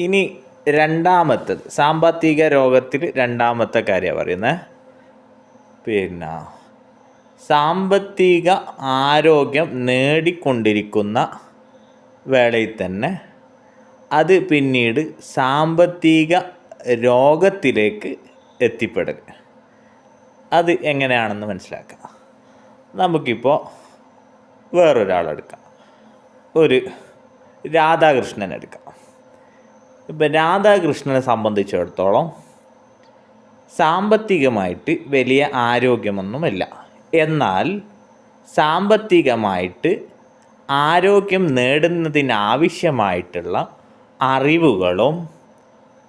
ഇനി രണ്ടാമത്തത് സാമ്പത്തിക രോഗത്തിൽ രണ്ടാമത്തെ കാര്യം പറയുന്നത്. പിന്നെ സാമ്പത്തിക ആരോഗ്യം നേടിക്കൊണ്ടിരിക്കുന്ന വേളയിൽ തന്നെ അത് പിന്നീട് സാമ്പത്തിക രോഗത്തിലേക്ക് എത്തിപ്പെടുക അത് എങ്ങനെയാണെന്ന് മനസ്സിലാക്കാം. നമുക്കിപ്പോൾ വേറൊരാളെടുക്കാം ഒരു രാധാകൃഷ്ണൻ എടുക്കാം. ഇപ്പം രാധാകൃഷ്ണനെ സംബന്ധിച്ചിടത്തോളം സാമ്പത്തികമായിട്ട് വലിയ ആരോഗ്യമൊന്നുമില്ല. എന്നാൽ സാമ്പത്തികമായിട്ട് ആരോഗ്യം നേടുന്നതിനാവശ്യമായിട്ടുള്ള അറിവുകളും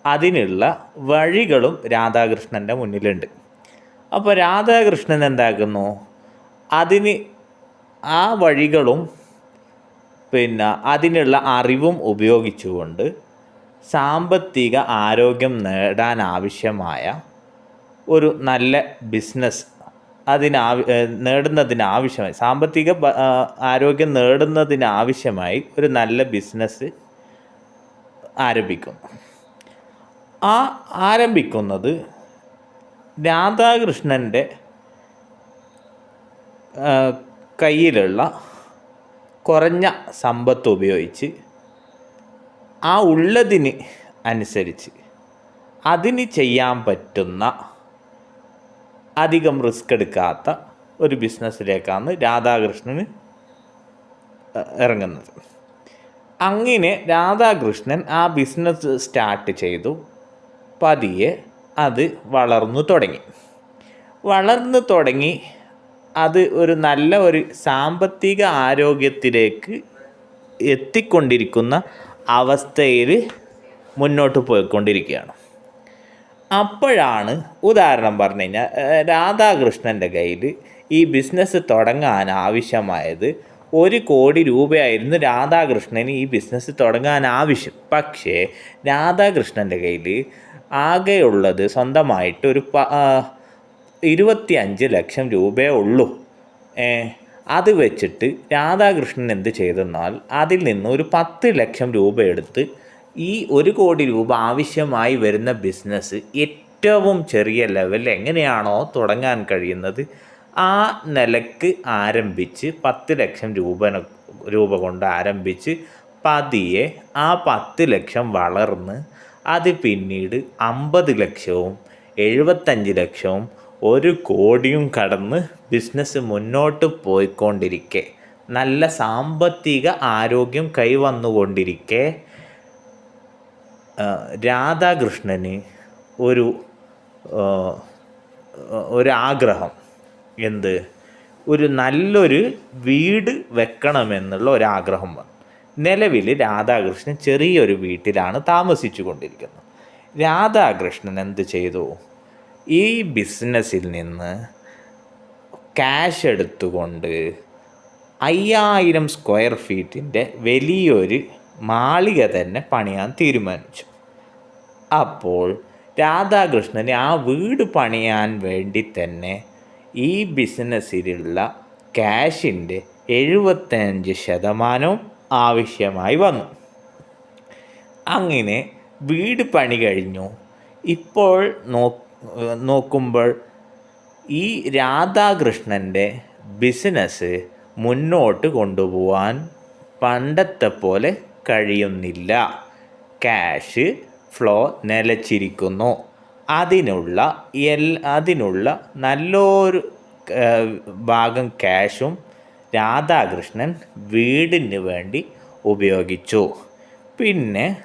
അതിനുള്ള വഴികളും രാധാകൃഷ്ണന്റെ മുന്നിലുണ്ട്. അപ്പോൾ രാധാകൃഷ്ണൻ എന്താക്കുന്നു അതിന് ആ വഴികളും പിന്നെ അതിനുള്ള അറിവും ഉപയോഗിച്ചുകൊണ്ട് സാമ്പത്തിക ആരോഗ്യം നേടാൻ ആവശ്യമായ ഒരു നല്ല ബിസിനസ് അതിനാവ നേടുന്നതിനാവശ്യമായി സാമ്പത്തിക ആരോഗ്യം നേടുന്നതിനാവശ്യമായി ഒരു നല്ല ബിസിനസ് ആരംഭിക്കുന്നു ആ ആരംഭിക്കുന്നത് രാധാകൃഷ്ണന്റെ കയ്യിലുള്ള കുറഞ്ഞ സമ്പത്ത് ഉപയോഗിച്ച് ആ ഉള്ളതിന് അനുസരിച്ച് അതിന് ചെയ്യാൻ പറ്റുന്ന അധികം റിസ്ക് എടുക്കാത്ത ഒരു ബിസിനസ്സിലേക്കാണ് രാധാകൃഷ്ണന് ഇറങ്ങുന്നത്. അങ്ങനെ രാധാകൃഷ്ണൻ ആ ബിസിനസ് സ്റ്റാർട്ട് ചെയ്തു. പതിയെ അത് വളർന്നു തുടങ്ങി. വളർന്നു തുടങ്ങി അത് ഒരു നല്ല ഒരു സാമ്പത്തിക ആരോഗ്യത്തിലേക്ക് എത്തിക്കൊണ്ടിരിക്കുന്ന അവസ്ഥയിൽ മുന്നോട്ട് പോയിക്കൊണ്ടിരിക്കുകയാണ്. അപ്പോഴാണ് ഉദാഹരണം പറഞ്ഞു കഴിഞ്ഞാൽ രാധാകൃഷ്ണന്റെ കയ്യിൽ ഈ ബിസിനസ് തുടങ്ങാൻ ആവശ്യമായത് ഒരു കോടി രൂപയായിരുന്നു രാധാകൃഷ്ണന് ഈ ബിസിനസ് തുടങ്ങാൻ ആവശ്യം. പക്ഷേ രാധാകൃഷ്ണന്റെ കയ്യിൽ ആകെയുള്ളത് സ്വന്തമായിട്ട് ഒരു പ ആ, ഇരുപത്തിയഞ്ച് ലക്ഷം രൂപയേ ഉള്ളൂ. അത് വെച്ചിട്ട് രാധാകൃഷ്ണൻ എന്ത് ചെയ്തെന്നാൽ അതിൽ നിന്ന് ഒരു പത്ത് ലക്ഷം രൂപ എടുത്ത് ഈ ഒരു കോടി രൂപ ആവശ്യമായി വരുന്ന ബിസിനസ് ഏറ്റവും ചെറിയ ലെവൽ എങ്ങനെയാണോ തുടങ്ങാൻ കഴിയുന്നത് ആ നിലയ്ക്ക് ആരംഭിച്ച് പത്ത് ലക്ഷം രൂപ രൂപ കൊണ്ട് ആരംഭിച്ച് പതിയെ ആ പത്ത് ലക്ഷം വളർന്ന് അത് പിന്നീട് അമ്പത് ലക്ഷവും എഴുപത്തഞ്ച് ലക്ഷവും ഒരു കോടിയും കടന്ന് ബിസിനസ് മുന്നോട്ട് പോയിക്കൊണ്ടിരിക്കെ. നല്ല സാമ്പത്തിക ആരോഗ്യം കൈവന്നുകൊണ്ടിരിക്കെ. രാധാകൃഷ്ണന് ഒരു ഒരു ഒരാഗ്രഹം. എന്ത്? ഒരു നല്ലൊരു വീട് വെക്കണമെന്നുള്ള ഒരാഗ്രഹം വന്നു. നിലവിൽ രാധാകൃഷ്ണൻ ചെറിയൊരു വീട്ടിലാണ് താമസിച്ചു കൊണ്ടിരിക്കുന്നത് രാധാകൃഷ്ണൻ എന്ത് ചെയ്തു? ഈ ബിസിനസ്സിൽ നിന്ന് ക്യാഷ് എടുത്തുകൊണ്ട് അയ്യായിരം സ്ക്വയർ ഫീറ്റിന്റെ വലിയൊരു മാളിക തന്നെ പണിയാൻ തീരുമാനിച്ചു. അപ്പോൾ രാധാകൃഷ്ണന് ആ വീട് പണിയാൻ വേണ്ടി തന്നെ ഈ ബിസിനസ്സിലുള്ള ക്യാഷിന്റെ എഴുപത്തഞ്ച് ശതമാനവും ആവശ്യമായി വന്നു. അങ്ങനെ വീട് പണി കഴിഞ്ഞു. ഇപ്പോൾ നോ നോക്കുമ്പോൾ ഈ രാധാകൃഷ്ണന്റെ ബിസിനസ് മുന്നോട്ട് കൊണ്ടുപോകാൻ പണ്ടത്തെ പോലെ കഴിയുന്നില്ല. ക്യാഷ് ഫ്ലോ നിലച്ചിരിക്കുന്നു. അതിനുള്ള എൽ അതിനുള്ള നല്ലൊരു ഭാഗം ക്യാഷും രാധാകൃഷ്ണൻ വീടിന് വേണ്ടി ഉപയോഗിച്ചു. പിന്നെ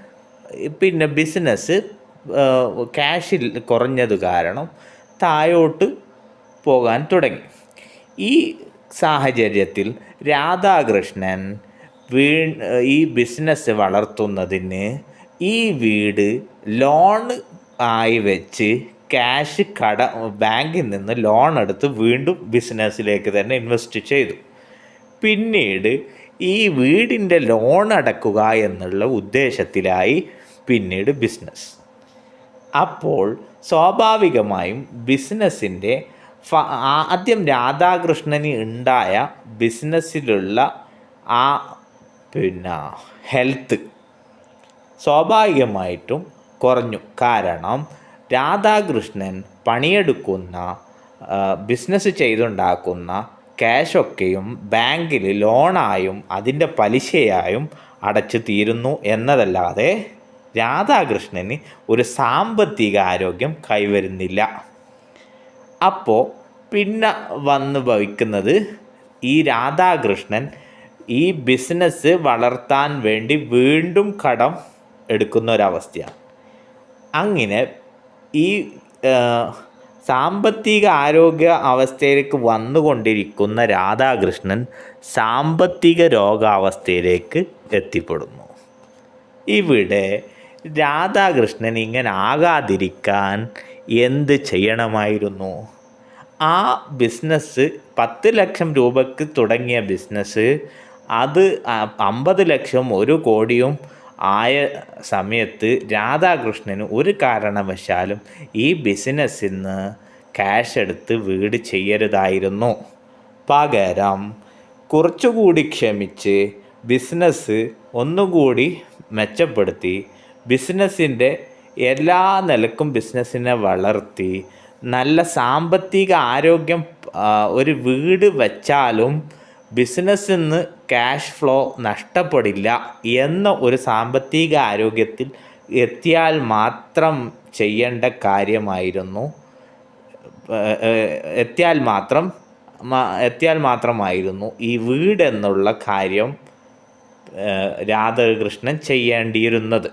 പിന്നെ ബിസിനസ് ക്യാഷിൽ കുറഞ്ഞത് കാരണം താഴോട്ട് പോകാൻ തുടങ്ങി. ഈ സാഹചര്യത്തിൽ രാധാകൃഷ്ണൻ വീ ഈ ബിസിനസ് വളർത്തുന്നതിന് ഈ വീട് ലോൺ ആയി വെച്ച് ക്യാഷ് കട ബാങ്കിൽ നിന്ന് ലോൺ എടുത്ത് വീണ്ടും ബിസിനസ്സിലേക്ക് തന്നെ ഇൻവെസ്റ്റ് ചെയ്തു. പിന്നീട് ഈ വീടിന്റെ ലോൺ അടക്കുക എന്നുള്ള ഉദ്ദേശത്തിലായി പിന്നീട് ബിസിനസ്. അപ്പോൾ സ്വാഭാവികമായും ബിസിനസ്സിന്റെ ആദ്യം രാധാകൃഷ്ണന് ഉണ്ടായ ബിസിനസ്സിലുള്ള ആ പിന്നെ ഹെൽത്ത് സ്വാഭാവികമായിട്ടും കുറഞ്ഞു. കാരണം രാധാകൃഷ്ണൻ പണിയെടുക്കുന്ന ബിസിനസ് ചെയ്തുണ്ടാക്കുന്ന ക്യാഷൊക്കെയും ബാങ്കിൽ ലോണായും അതിന്റെ പലിശയായും അടച്ചു തീരുന്നു എന്നതല്ലാതെ രാധാകൃഷ്ണന് ഒരു സാമ്പത്തിക ആരോഗ്യം കൈവരുന്നില്ല. അപ്പോൾ പിന്നെ വന്ന് ഭവിക്കുന്നത് ഈ രാധാകൃഷ്ണൻ ഈ ബിസിനസ് വളർത്താൻ വേണ്ടി വീണ്ടും കടം എടുക്കുന്ന ഒരവസ്ഥയാണ് അങ്ങനെ ഈ സാമ്പത്തിക ആരോഗ്യ അവസ്ഥയിലേക്ക് വന്നുകൊണ്ടിരിക്കുന്ന രാധാകൃഷ്ണൻ സാമ്പത്തിക രോഗാവസ്ഥയിലേക്ക് എത്തിപ്പെടുന്നു. ഇവിടെ രാധാകൃഷ്ണൻ ഇങ്ങനെ ആകാതിരിക്കാൻ എന്ത് ചെയ്യണമായിരുന്നു? ആ ബിസിനസ് പത്ത് ലക്ഷം രൂപയ്ക്ക് തുടങ്ങിയ ബിസിനസ് അത് അമ്പത് ലക്ഷം ഒരു കോടിയും ആയ സമയത്ത് രാധാകൃഷ്ണന് ഒരു കാരണവശാലും ഈ ബിസിനസ്സിൽ നിന്ന് ക്യാഷ് എടുത്ത് വീട് ചെയ്യരുതായിരുന്നു. പകരം കുറച്ചുകൂടി ക്ഷമിച്ച് ബിസിനസ് ഒന്നുകൂടി മെച്ചപ്പെടുത്തി ബിസിനസ്സിന്റെ എല്ലാ നിലക്കും ബിസിനസ്സിനെ വളർത്തി നല്ല സാമ്പത്തിക ആരോഗ്യം ഒരു വീട് വച്ചാലും ബിസിനസ്സിൽ നിന്ന് ക്യാഷ് ഫ്ലോ നഷ്ടപ്പെടില്ല എന്ന ഒരു സാമ്പത്തിക ആരോഗ്യത്തിൽ എത്തിയാൽ മാത്രം ചെയ്യേണ്ട കാര്യമായിരുന്നു. എത്തിയാൽ മാത്രം എത്തിയാൽ മാത്രമായിരുന്നു ഈ വീടെന്നുള്ള കാര്യം രാധാകൃഷ്ണൻ ചെയ്യേണ്ടിയിരുന്നത്.